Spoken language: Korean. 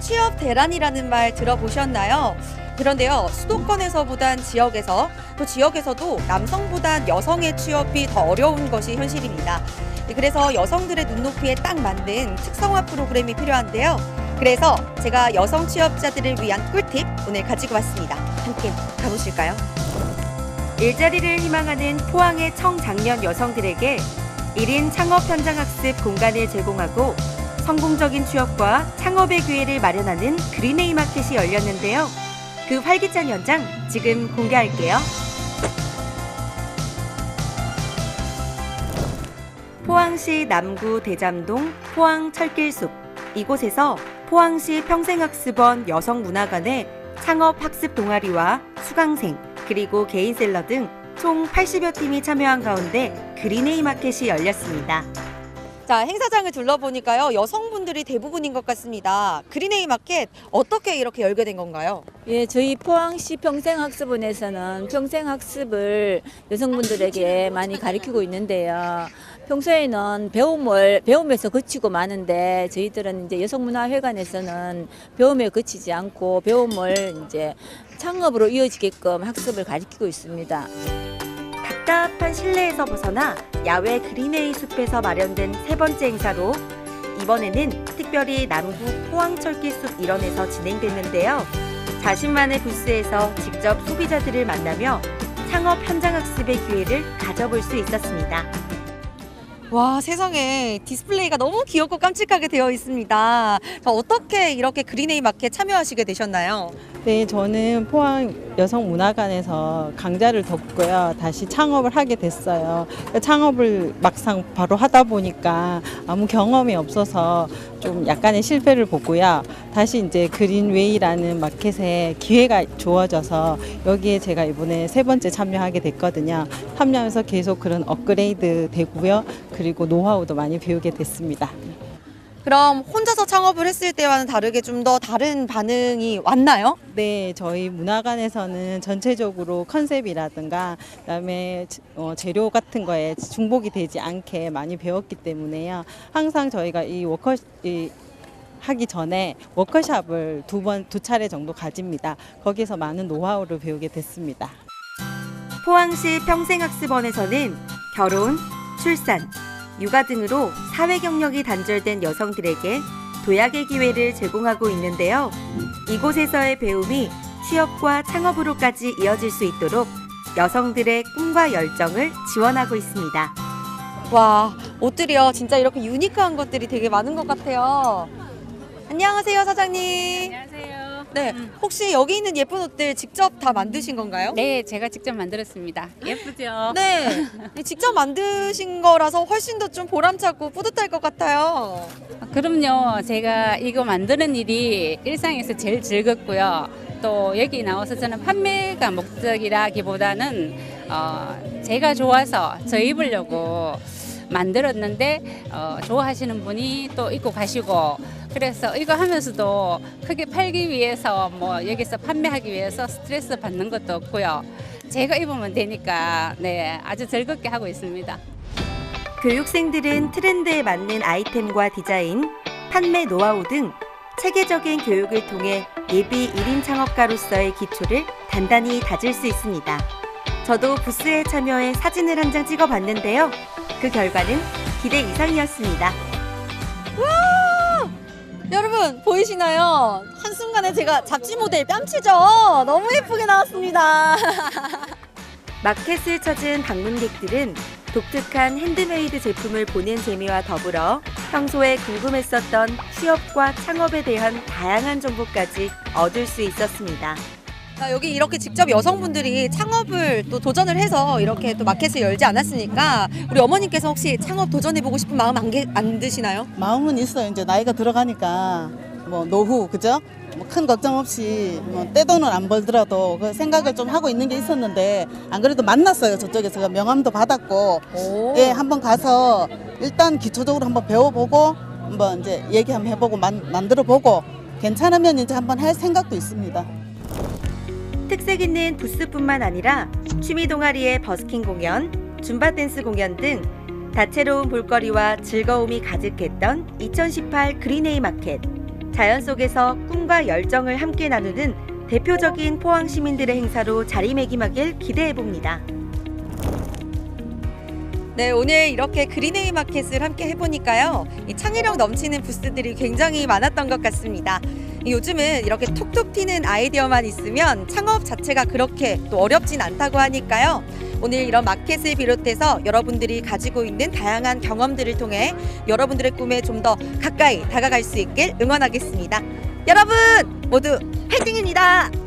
취업 대란이라는 말 들어보셨나요? 그런데요, 수도권에서보단 지역에서 또 지역에서도 남성보단 여성의 취업이 더 어려운 것이 현실입니다. 그래서 여성들의 눈높이에 딱 맞는 특성화 프로그램이 필요한데요. 그래서 제가 여성 취업자들을 위한 꿀팁 오늘 가지고 왔습니다. 함께 가보실까요? 일자리를 희망하는 포항의 청장년 여성들에게 1인 창업 현장 학습 공간을 제공하고 성공적인 취업과 창업의 기회를 마련하는 그린에이 마켓이 열렸는데요. 그 활기찬 현장 지금 공개할게요. 포항시 남구 대잠동 포항 철길숲 이곳에서 포항시 평생학습원 여성문화관의 창업학습 동아리와 수강생 그리고 개인셀러 등 총 80여 팀이 참여한 가운데 그린에이 마켓이 열렸습니다. 자, 행사장을 둘러보니까요. 여성분들이 대부분인 것 같습니다. 그린에이 마켓 어떻게 이렇게 열게 된 건가요? 예, 저희 포항시 평생학습원에서는 평생학습을 여성분들에게 많이 가르치고 있는데요. 평소에는 배움을 배움에서 그치고 마는데 저희들은 이제 여성문화회관에서는 배움에 그치지 않고 배움을 이제 창업으로 이어지게끔 학습을 가르치고 있습니다. 답답한 실내에서 벗어나 야외 그린에이 숲에서 마련된 세 번째 행사로 이번에는 특별히 남구 포항철길숲 일원에서 진행됐는데요. 자신만의 부스에서 직접 소비자들을 만나며 창업 현장 학습의 기회를 가져볼 수 있었습니다. 와 세상에 디스플레이가 너무 귀엽고 깜찍하게 되어 있습니다. 자, 어떻게 이렇게 그린에이 마켓 참여하시게 되셨나요? 네, 저는 포항 여성 문화관에서 강좌를 뒀고요. 다시 창업을 하게 됐어요. 창업을 막상 바로 하다 보니까 아무 경험이 없어서 좀 약간의 실패를 보고요. 다시 이제 그린웨이라는 마켓에 기회가 주어져서 여기에 제가 이번에 세 번째 참여하게 됐거든요. 참여하면서 계속 그런 업그레이드 되고요. 그리고 노하우도 많이 배우게 됐습니다. 그럼 혼자서 창업을 했을 때와는 다르게 좀 더 다른 반응이 왔나요? 네, 저희 문화관에서는 전체적으로 컨셉이라든가 그다음에 어, 재료 같은 거에 중복이 되지 않게 많이 배웠기 때문에요. 항상 저희가 이 워커 이 하기 전에 워크샵을 두 번 두 차례 정도 가집니다. 거기서 많은 노하우를 배우게 됐습니다. 포항시 평생학습원에서는 결혼, 출산, 육아 등으로 사회 경력이 단절된 여성들에게 도약의 기회를 제공하고 있는데요. 이곳에서의 배움이 취업과 창업으로까지 이어질 수 있도록 여성들의 꿈과 열정을 지원하고 있습니다. 와, 옷들이요. 진짜 이렇게 유니크한 것들이 되게 많은 것 같아요. 안녕하세요, 사장님. 안녕하세요. 네, 혹시 여기 있는 예쁜 옷들 직접 다 만드신 건가요? 네, 제가 직접 만들었습니다. 예쁘죠? 네, 직접 만드신 거라서 훨씬 더 좀 보람차고 뿌듯할 것 같아요. 그럼요. 제가 이거 만드는 일이 일상에서 제일 즐겁고요. 또 여기 나와서 저는 판매가 목적이라기보다는 어, 제가 좋아서 저 입으려고 만들었는데 어, 좋아하시는 분이 또 입고 가시고 그래서 이거 하면서도 크게 팔기 위해서 뭐 여기서 판매하기 위해서 스트레스 받는 것도 없고요. 제가 입으면 되니까 네 아주 즐겁게 하고 있습니다. 교육생들은 트렌드에 맞는 아이템과 디자인, 판매 노하우 등 체계적인 교육을 통해 예비 1인 창업가로서의 기초를 단단히 다질 수 있습니다. 저도 부스에 참여해 사진을 한 장 찍어 봤는데요. 그 결과는 기대 이상이었습니다. 와! 여러분, 보이시나요? 한순간에 제가 잡지 모델 뺨치죠? 너무 예쁘게 나왔습니다. 마켓을 찾은 방문객들은 독특한 핸드메이드 제품을 보는 재미와 더불어 평소에 궁금했었던 취업과 창업에 대한 다양한 정보까지 얻을 수 있었습니다. 여기 이렇게 직접 여성분들이 창업을 또 도전을 해서 이렇게 또 마켓을 열지 않았으니까 우리 어머님께서 혹시 창업 도전해보고 싶은 마음 안, 게, 안 드시나요? 마음은 있어요. 이제 나이가 들어가니까 뭐 노후 그죠? 뭐 큰 걱정 없이 뭐 떼돈은 안 벌더라도 그 생각을 좀 하고 있는 게 있었는데 안 그래도 만났어요. 저쪽에서 명함도 받았고 오. 예 한번 가서 일단 기초적으로 한번 배워보고 한번 이제 얘기 한번 해보고 만, 만들어보고 괜찮으면 이제 한번 할 생각도 있습니다. 특색 있는 부스뿐만 아니라 취미 동아리의 버스킹 공연, 줌바 댄스 공연 등 다채로운 볼거리와 즐거움이 가득했던 2018 그린에이 마켓. 자연 속에서 꿈과 열정을 함께 나누는 대표적인 포항 시민들의 행사로 자리매김하길 기대해 봅니다. 네, 오늘 이렇게 그린웨이 마켓을 함께 해보니까요. 이 창의력 넘치는 부스들이 굉장히 많았던 것 같습니다. 이 요즘은 이렇게 톡톡 튀는 아이디어만 있으면 창업 자체가 그렇게 또 어렵진 않다고 하니까요. 오늘 이런 마켓을 비롯해서 여러분들이 가지고 있는 다양한 경험들을 통해 여러분들의 꿈에 좀 더 가까이 다가갈 수 있길 응원하겠습니다. 여러분 모두 화이팅입니다.